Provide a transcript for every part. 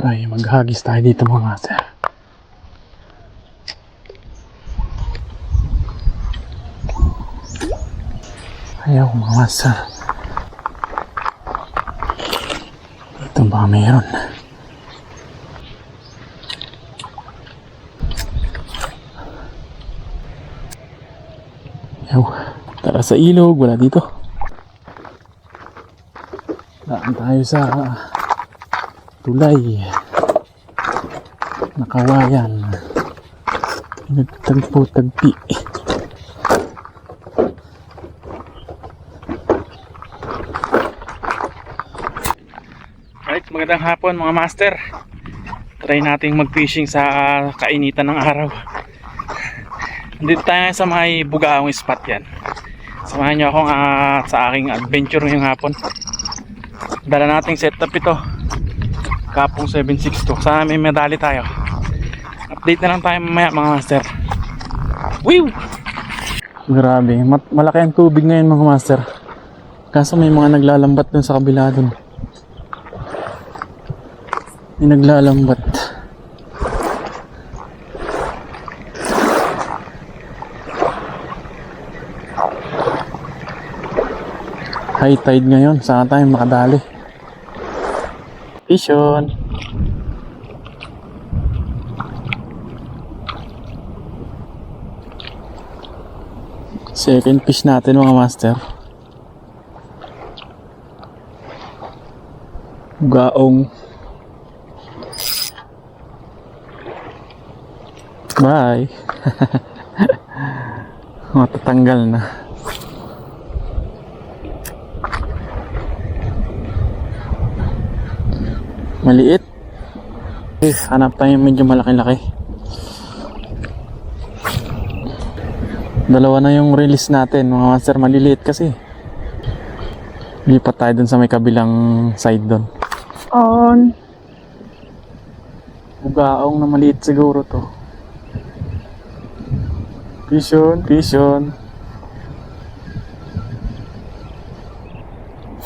Try, maghagis tayo dito mga master. Ayaw mga master. Ito ba meron? Ayaw. Tara sa ilog, wala dito. Daan tayo sa tulay. Nakawayan. Nagtagpo-tagpi. Right, magandang hapon mga master. Try nating mag-fishing sa kainitan ng araw. Dito tayo sa may bugaong spot yan. Samahan niyo akong ah, sa aking adventure ngayong hapon. Dala nating setup ito. Kapong 762. Sana may medali tayo. Update na lang tayo mamaya mga master. Woo! Grabe, mat- malaki ang tubig ngayon mga master. Kaso may mga naglalambat dun sa kabila dun. May naglalambat. High tide ngayon. Saan tayo makadali? Vision. Second fish natin mga master. Gaong. Bye. Matatanggal na. Maliit. Eh, hanap tayo yung medyo malaki-laki. Dalawa na yung release natin, mga master. Maliliit kasi. Lipat tayo dun sa may kabilang side dun. On. Bugaong na maliit siguro to. Vision, vision.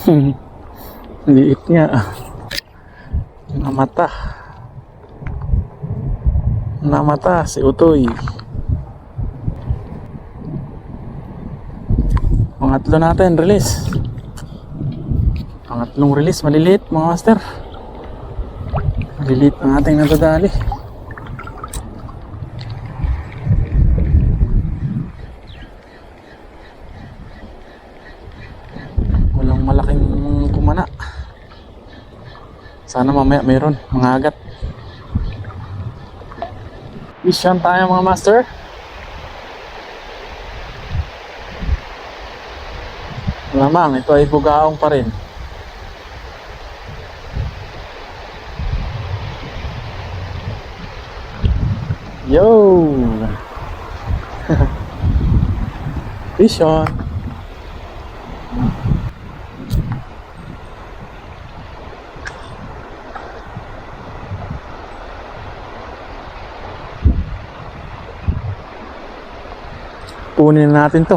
Liit nga. Namata. Namata si Utoy. Pangatlo natin, release. Pangatlong release, maliliit mga master. Maliliit ang ating nadadali. Sana mamaya mayroon, mga agat. Mission tayo mga master. Lamang, ito ay bugaong pa rin. Yo! Vision. Punin na natin to.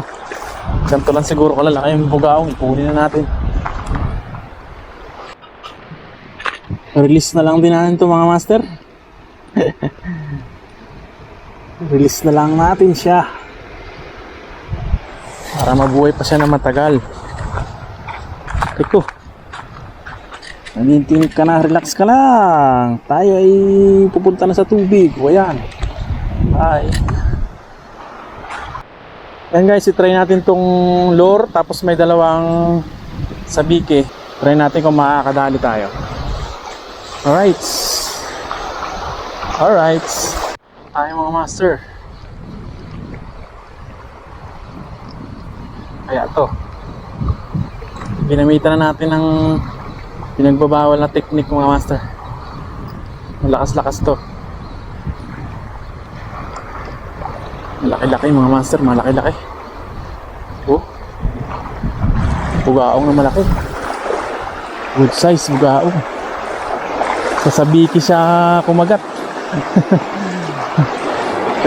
Ganito lang siguro kalalaki yung bugaong. Ipunin na natin. Release na lang din natin to mga master. Release na lang natin siya. Para mabuhay pa siya na matagal. Teko. Nangintinig ka na, relax ka lang. Tayo ay pupunta na sa tubig. O yan. Bye. Yan guys, itry natin tong lure tapos may dalawang sabike. Try natin kung makakadali tayo. Alright. Alright. Tayo mga master. Kaya to. Ginamitan na natin ng pinagbabawal na technique mga master. Malakas-lakas to. Malaki-laki mga master, malaki-laki. Oh. Bugaong na malaki. Good size bugaong. Sa sabiki siya kumagat.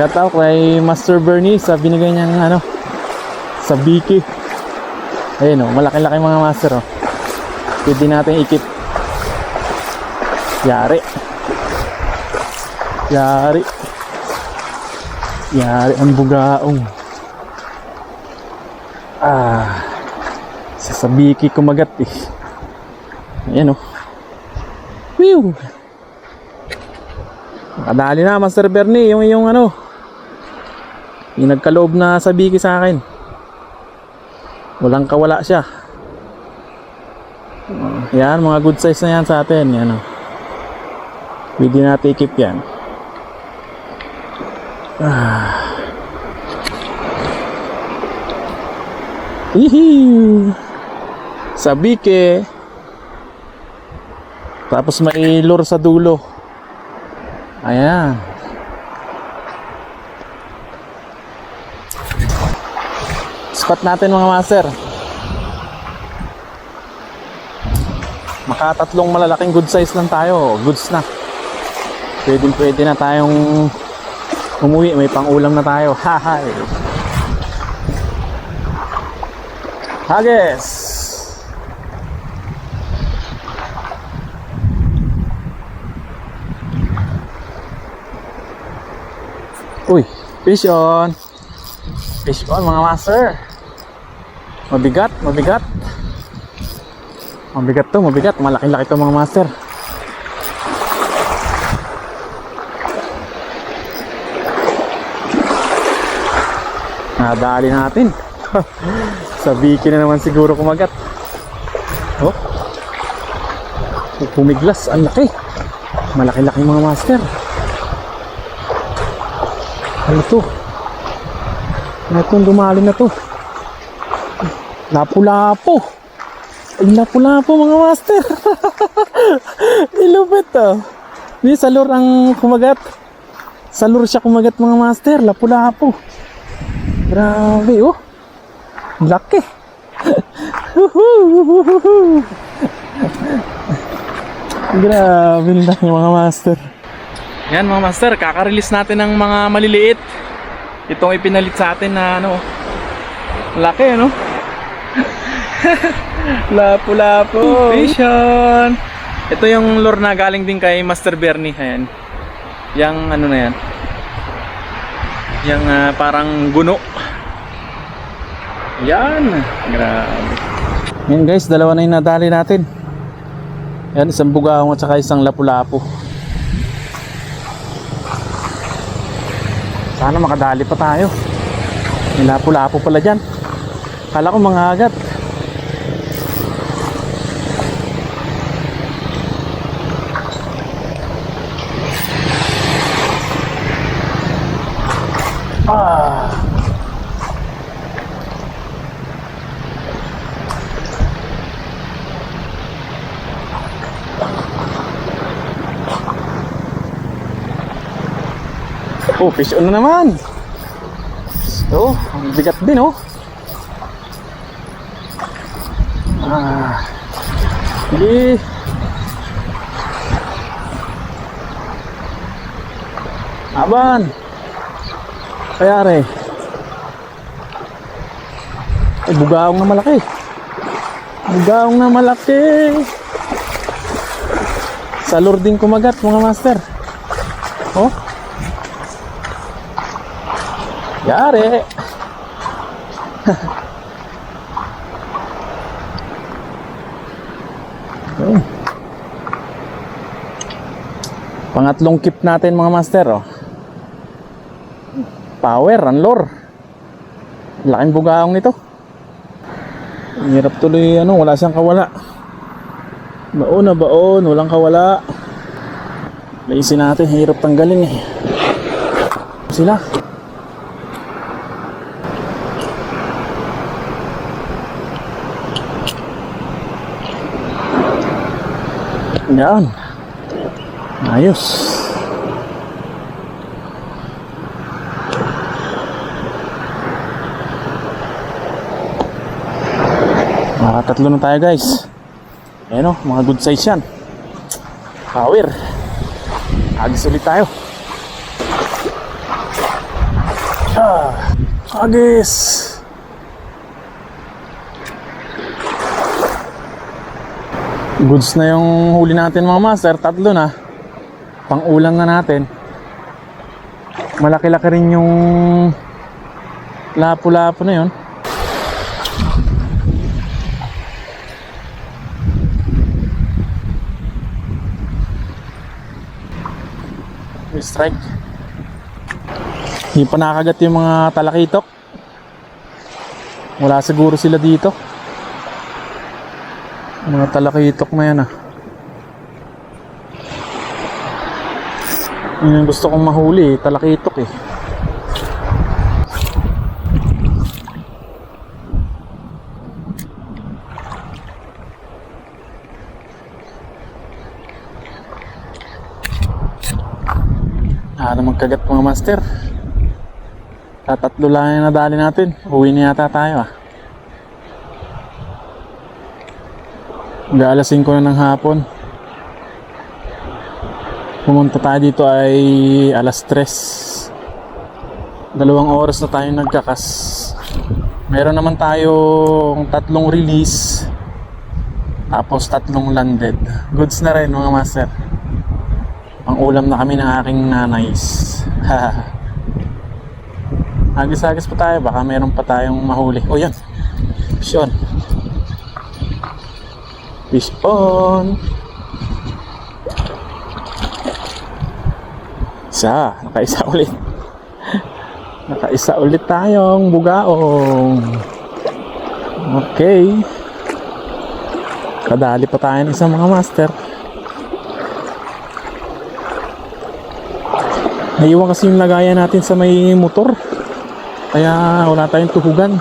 Shout out kay Master Bernie sa binigay niyang ano, sabiki. Ayun oh, malaki-laki mga master oh. Pwede natin ikip. Yari. Yari. Yari ang bugaong. Ah. Sa sabiki kumagat eh. Ayan oh. Whew. Nakadali na Master Bernie yung yung ano. Yung nagkaloob na sabiki sa akin. Walang kawala siya. Yan, mga good size na yan sa atin. Yan oh. Pwede natin ikip yan. Ah. Ihiw. Sabike. Tapos may lure sa dulo. Ayan. Spot natin mga master. Makatatlong malalaking good size lang tayo. Goods na. Pwede pwede na tayong umuwi. May pang-ulam na tayo. Hahay. Hages. Uy, fish on. Fish on mga master. Mabigat, mabigat. Mabigat to, mabigat. Malaki-laki to mga master. Nadali natin. Sa biki na naman siguro kumagat. Oh. Pumiglas, ang laki. Malaki-laki mga master. Ano to? Ano itong dumali na to? Lapu-lapo. Lapu-lapo mga master. Ilupit to. Di, sa lure ang kumagat. Sa lure siya kumagat mga master. Lapu-lapo. Grabe oh. Laki. Grabe laki mga master. Yan mga master, kaka-release natin ng mga maliliit. Itong ipinalit sa atin na ano. Laki ano? Lapu-lapu. Vision. Ito yung lure na galing din kay Master Bernie. Ayan. Yang ano na yan. Yang ah, parang guno. Yan. Grabe. Yan guys, dalawa na yung nadali natin. Yan, isang bugaong at saka isang lapu-lapu. Sana makadali pa tayo. May lapu-lapu pala dyan. Kala ko mga agat. Oh, fish on na naman. Oh, ang bigat din oh. Ah. Sige. Aban. Kayari. Ay, bugaong na malaki. Bugaong na malaki. Sa lure din kumagat mga master. Oh. Yari. Pangatlong kip natin mga master oh. Power, anlor. Laking bugaong nito. Hirap tuloy ano, wala siyang kawala. Baon na baon, walang kawala. Laisin natin, hirap tanggalin eh. Sila. Yan. Ayos. Makatatlo na tayo guys. Ayan o, mga good size yan. Power. Agis ulit tayo. Ah, agis. Goods na yung huli natin mga master. Tatlo na. Pang ulam na natin. Malaki-laki rin yung lapo-lapo na yun. Strike. Hindi pa nakagat yung mga talakitok. Wala siguro sila dito. Mga talakitok na yan ah. Yun yung gusto kong mahuli talakitok eh. Ah, ano magkagat mga master? Tatatlo lang yung nadali natin. Uwi na yata tayo ah. Hanggang alas 5 na ng hapon. Pumunta tayo dito ay alas 3. Dalawang oras na tayo nagkakas. Meron naman tayong tatlong release. Tapos tatlong landed. Goods na rin mga master. Pang ulam na kami ng aking nanays. Agis-agis pa tayo. Baka meron pa tayong mahuli. O yan. Fish on. Fish on. Isa. Nakaisa ulit. Nakaisa ulit tayong bugaong. Okay. Kadali pa tayo ng isang mga master. Naiwan kasi yung lagayan natin sa may motor. Kaya wala tayong tuhugan.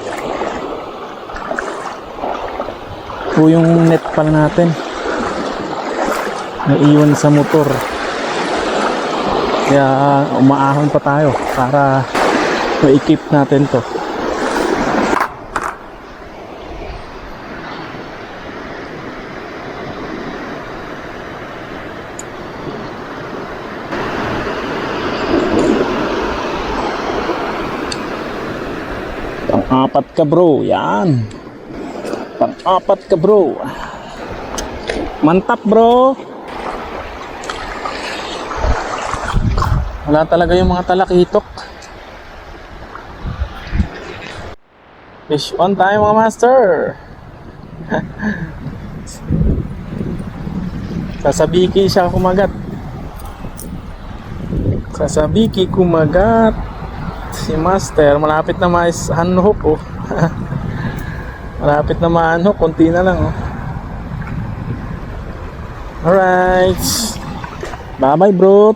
Ito yung net pala natin. Naiwan sa motor. Kaya umaahon pa tayo para ma-equip natin to. Pang-apat ka bro, yan. Pang-apat ka bro. Mantap bro. Wala talaga yung mga talakitok. Fish on tayo mga master. Sasabiki siya kumagat. Sasabiki kumagat. Si master, malapit na ma-unhook oh. malapit na ma-unhook, konti na lang oh. Alright. Bye bye bro.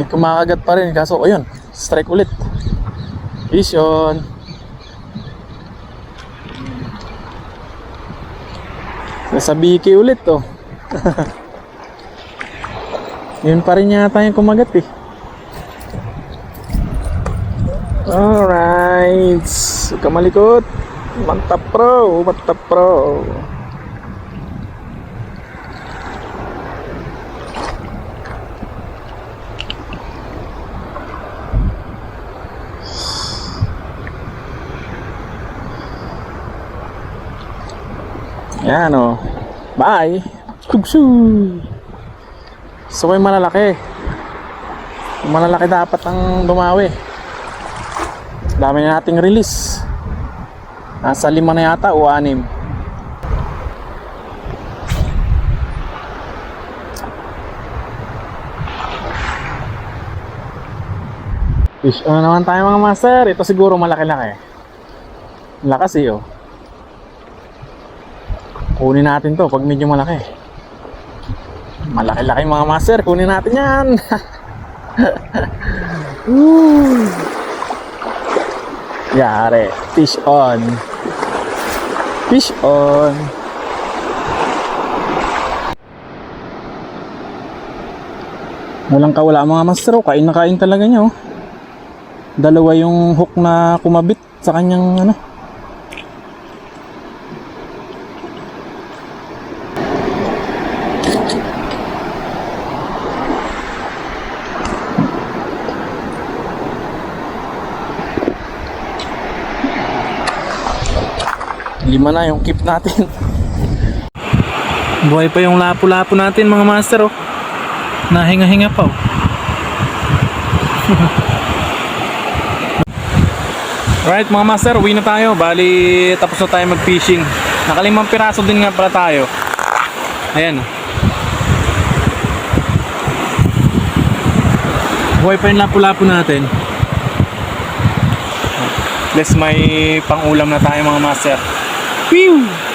Ay kumakagat pa rin kaso ayun, strike ulit. Vision. Nasa biki ulit to. Yun pa rin yata yung kumagat eh. Alright. Huwag ka malikot. Mantap pro. Mantap pro. Yan o. Bye. Kubsu. So may malalaki. Malalaki dapat ang dumawi. Dami na nating release. Nasa lima na yata o anim. Fish on naman tayo mga master. Ito siguro malaki-laki. Lakas eh oh. Kunin natin to pag medyo malaki. Malaki-laki mga master. Kunin natin yan. Yare. Fish on. Fish on. Walang kawala mga master. oh. Kain na kain talaga niya oh. Dalawa yung hook na kumabit sa kanyang ano. Lima na yung keep natin. Buhay pa yung lapu-lapu natin mga master oh. Nahinga-hinga pa oh. Alright mga master, uwi na tayo. Bali, tapos na tayo mag-fishing. Nakalimang piraso din nga pala tayo. Ayan. Buhay pa yung lapu-lapu natin. Let's may pang-ulam na tayo mga master. Pew!